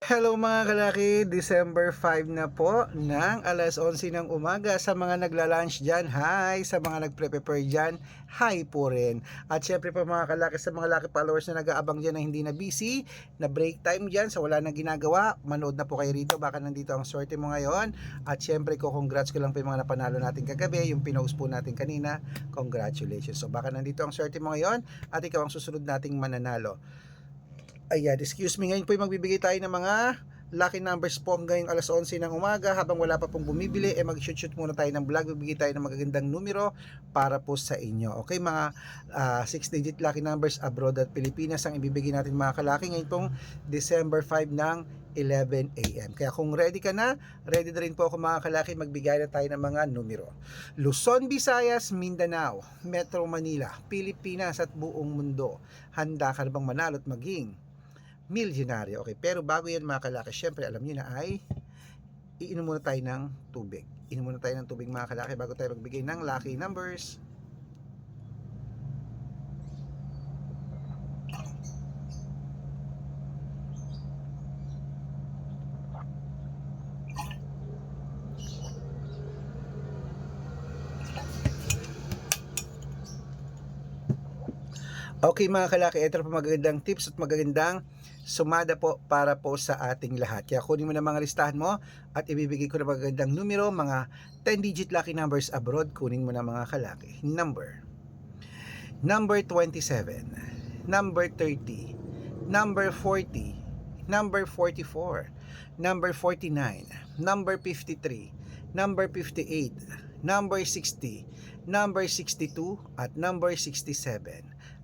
Hello mga kalaki, December 5 na po ng alas 11 ng umaga sa mga nagla-lunch dyan, hi! Sa mga nagpre-prepare dyan, hi po rin. At syempre po mga kalaki sa mga lucky followers na nag-aabang dyan na hindi na busy, na break time dyan, sa wala nang ginagawa, manood na po kayo rito, baka nandito ang swerte mo ngayon. At syempre ko, congrats ko lang po yung mga napanalo natin kagabi, yung pinost po natin kanina, congratulations. So baka nandito ang swerte mo ngayon, at ikaw ang susunod nating mananalo. Ayan, excuse me, ngayon po yung magbibigay tayo ng mga lucky numbers po ngayong alas 11 ng umaga habang wala pa pong bumibili eh mag-shoot-shoot muna tayo ng vlog bibigay tayo ng magagandang numero para po sa inyo okay mga 6 digit lucky numbers abroad at Pilipinas ang ibibigay natin mga kalaki ngayon pong December 5 ng 11 a.m. Kaya kung ready ka na, ready na rin po ako mga kalaki, magbigay na tayo ng mga numero. Luzon, Visayas, Mindanao, Metro Manila, Pilipinas at buong mundo. Handa ka na bang manalo at maging milyonaryo. Okay, pero bago yan mga kalaki, syempre alam niyo na ay iinom muna tayo ng tubig. Inom muna tayo ng tubig mga kalaki bago tayo magbigay ng lucky numbers. Okay mga kalaki, ito po magagandang tips at magagandang sumada po para po sa ating lahat. Kaya kunin mo na mga listahan mo at ibibigay ko na magagandang numero, mga 10 digit lucky numbers abroad, kunin mo na mga kalaki. Number. Number 27. Number 30. Number 40. Number 44. Number 49. Number 53. Number 58. Number 60. Number 62 at number 67.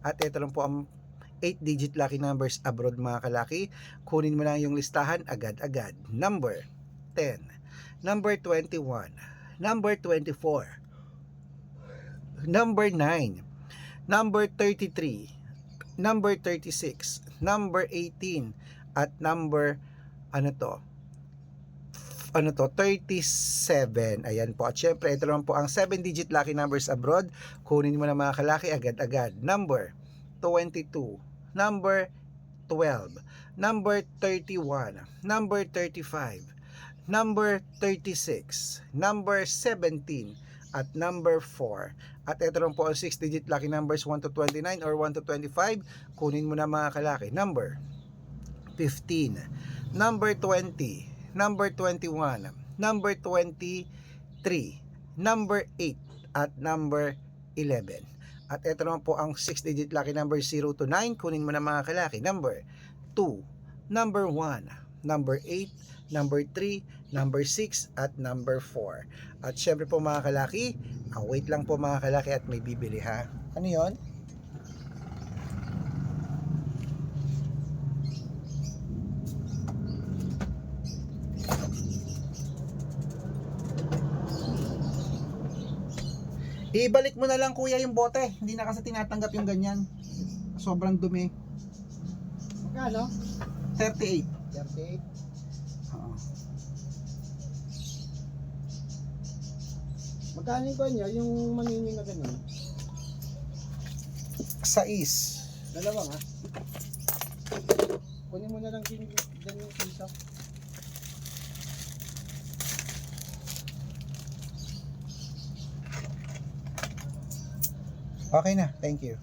At ito lang po ang 8-digit lucky numbers abroad mga kalaki. Kunin mo lang yung listahan agad-agad. Number 10, number 21, number 24, number 9, number 33, number 36, number 18, at number ano to, ano to, 37. Ayan po. At syempre, ito naman po ang 7-digit lucky numbers abroad. Kunin mo na mga kalaki agad-agad. Number 22. Number 12. Number 31. Number 35. Number 36. Number 17. At number 4. At ito naman po ang 6-digit lucky numbers 1 to 29 or 1 to 25. Kunin mo na mga kalaki. Number 15. Number 20 number 21, number 23, number 8, at number 11. At ito naman po ang 6-digit lucky number 0 to 9. Kunin mo na mga kalaki. Number 2, number 1, number 8, number 3, number 6, at number 4. At syempre po mga kalaki, ah, wait lang po mga kalaki at may bibili ha. Ano yon? Ibalik mo na lang kuya yung bote. Hindi na kasi tinatanggap yung ganyan. Sobrang dumi. Magkano? 38. 38. Oo. Magkano yung kanya? Yung manini na ganun? Sais. Dalawa nga. Kunin mo na lang din, din yung isa. Okay na. Thank you.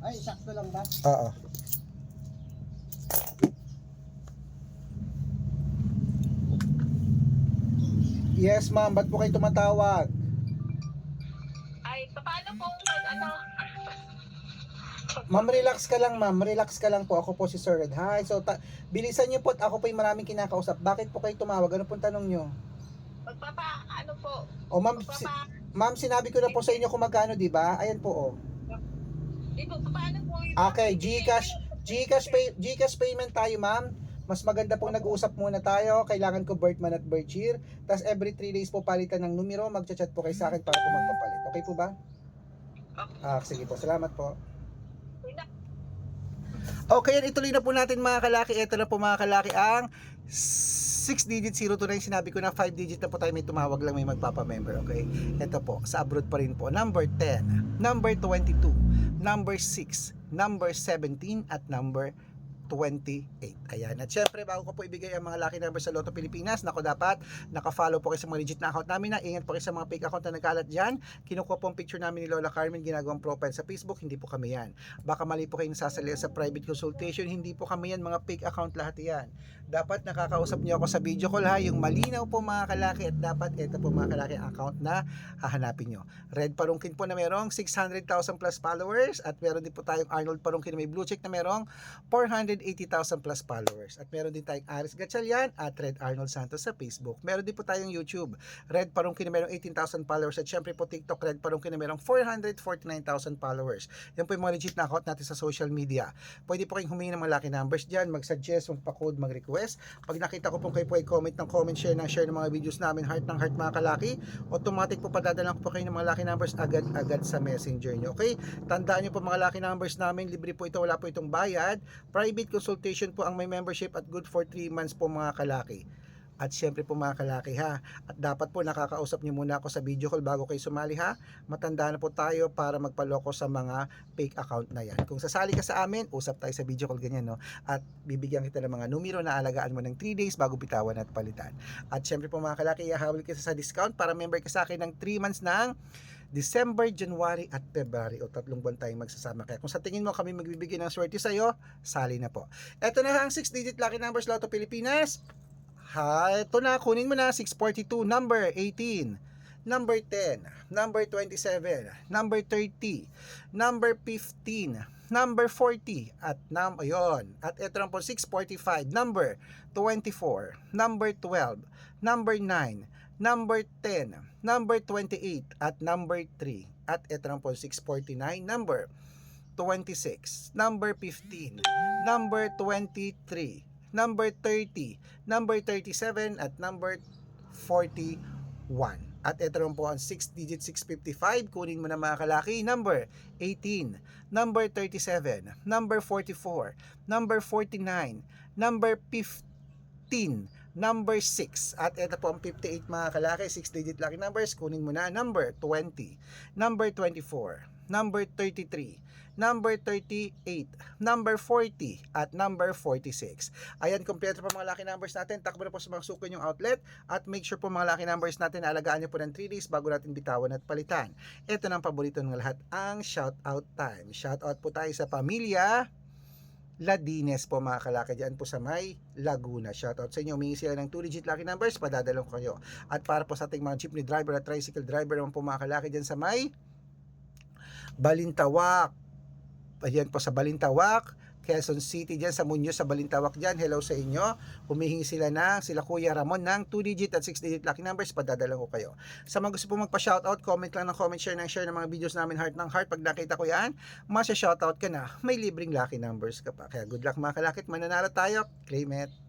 Ay, sakto lang ba? Oo. Yes, ma'am. Ba't po kayo tumatawag? Ay, paano kung ano? Ma'am, relax ka lang, ma'am. Relax ka lang po. Ako po si Sir Red. Hi. So, ta- bilisan niyo po at ako po yung maraming kinakausap. Bakit po kayo tumawag? Ano pong tanong niyo? Magpapa, ano po? O, ma'am, si- Magpapa, ma'am, sinabi ko na po sa inyo kung magkano, di ba? Ayan po, oh. di po, paano po yung... Okay, GCash, GCash, pay, GCash payment tayo, ma'am. Mas maganda pong nag-uusap muna tayo. Kailangan ko Bertman at Bercheer. Tapos every 3 days po palitan ng numero. Magchat-chat po kayo sa akin para po magpapalit. Okay po ba? Ah, sige po. Salamat po. Okay, yan, ituloy na po natin mga kalaki. Ito na po mga kalaki ang 6 digit 0 to 9. Sinabi ko na 5 digit na po tayo may tumawag lang may magpapa-member. Okay? Ito po, sa abroad pa rin po. Number 10, number 22, number 6, number 17, at number 28. Ayan. At syempre, bago ko po ibigay ang mga lucky numbers sa Lotto Pilipinas, nako dapat naka-follow po kayo sa mga legit na account namin na ingat po kayo sa mga fake account na nagkalat dyan. Kinukuha po ang picture namin ni Lola Carmen, ginagawang profile sa Facebook, hindi po kami yan. Baka mali po kayong sasalihan sa private consultation, hindi po kami yan, mga fake account lahat yan. Dapat nakakausap niyo ako sa video call ha, yung malinaw po mga kalaki at dapat ito po mga kalaki ang account na hahanapin nyo. Red Parungkin po na merong 600,000 plus followers at meron din po tayong Arnold Parungkin na may blue check na merong 480,000 plus followers. At meron din tayong Aris Gatchalian at Red Arnold Santos sa Facebook. Meron din po tayong YouTube, Red Parungkin na merong 18,000 followers at syempre po TikTok, Red Parungkin na merong 449,000 followers. Yan po yung mga legit na account natin sa social media. Pwede po kayong humingi ng mga lucky numbers dyan, mag-suggest, magpa-code, mag-request. Pag nakita ko po kayo po ay comment ng comment, share ng share ng mga videos namin, heart ng heart mga kalaki, automatic po padadala ko po kayo ng mga lucky numbers agad-agad sa messenger nyo. Okay? Tandaan nyo po mga lucky numbers namin, libre po ito, wala po itong bayad. Private consultation po ang may membership at good for 3 months po mga kalaki. At syempre po mga kalaki ha, at dapat po nakakausap niyo muna ako sa video call bago kayo sumali ha. Matanda na po tayo para magpaloko sa mga fake account na yan. Kung sasali ka sa amin, usap tayo sa video call ganyan no. At bibigyan kita ng mga numero na alagaan mo ng 3 days bago bitawan at palitan. At syempre po mga kalaki, ihahawil kita sa discount para member ka sa akin ng 3 months ng December, January at February o tatlong buwan tayong magsasama. Kaya kung sa tingin mo kami magbibigay ng swerte sa'yo, sali na po. Ito na ang 6-digit lucky numbers Lotto Pilipinas. Ha, ito na, kunin mo na 642, number 18, number 10, number 27, number 30, number 15, number 40, at num ayun. At ito na po 645, number 24, number 12, number 9, number 10, number 28, at number 3. At ito na po 649, number 26, number 15, number 23, number 30, number 37, at number 41. At ito naman po ang 6 digit 655. Kunin mo na mga kalaki. Number 18, number 37, number 44, number 49, number 15, number 6. At ito po ang 58 mga kalaki. 6 digit lucky numbers. Kunin mo na. Number 20, number 24, number 33, number 38, number 40, at number 46. Ayan, kompleto po mga lucky numbers natin. Takbo na po sa mga suko yung outlet at make sure po mga lucky numbers natin na alagaan nyo po ng 3 days bago natin bitawan at palitan. Ito na ang paborito ng lahat, ang shout out time. Shout out po tayo sa pamilya Ladines po mga kalaki dyan po sa may Laguna. Shout out sa inyo. Humingi sila ng 2 digit lucky numbers, padadalong ko kayo. At para po sa ating mga jeepney driver at tricycle driver naman po mga kalaki dyan sa may Balintawak. Ayan po sa Balintawak, Quezon City dyan sa Muñoz sa Balintawak dyan. Hello sa inyo. Humihingi sila ng sila Kuya Ramon ng 2 digit at 6 digit lucky numbers. Padadala ko kayo. Sa mga gusto po magpa-shoutout, comment lang ng comment, share ng share ng mga videos namin heart ng heart. Pag nakita ko yan, masya-shoutout ka na. May libreng lucky numbers ka pa. Kaya good luck mga kalakit. Mananalo tayo. Claim it.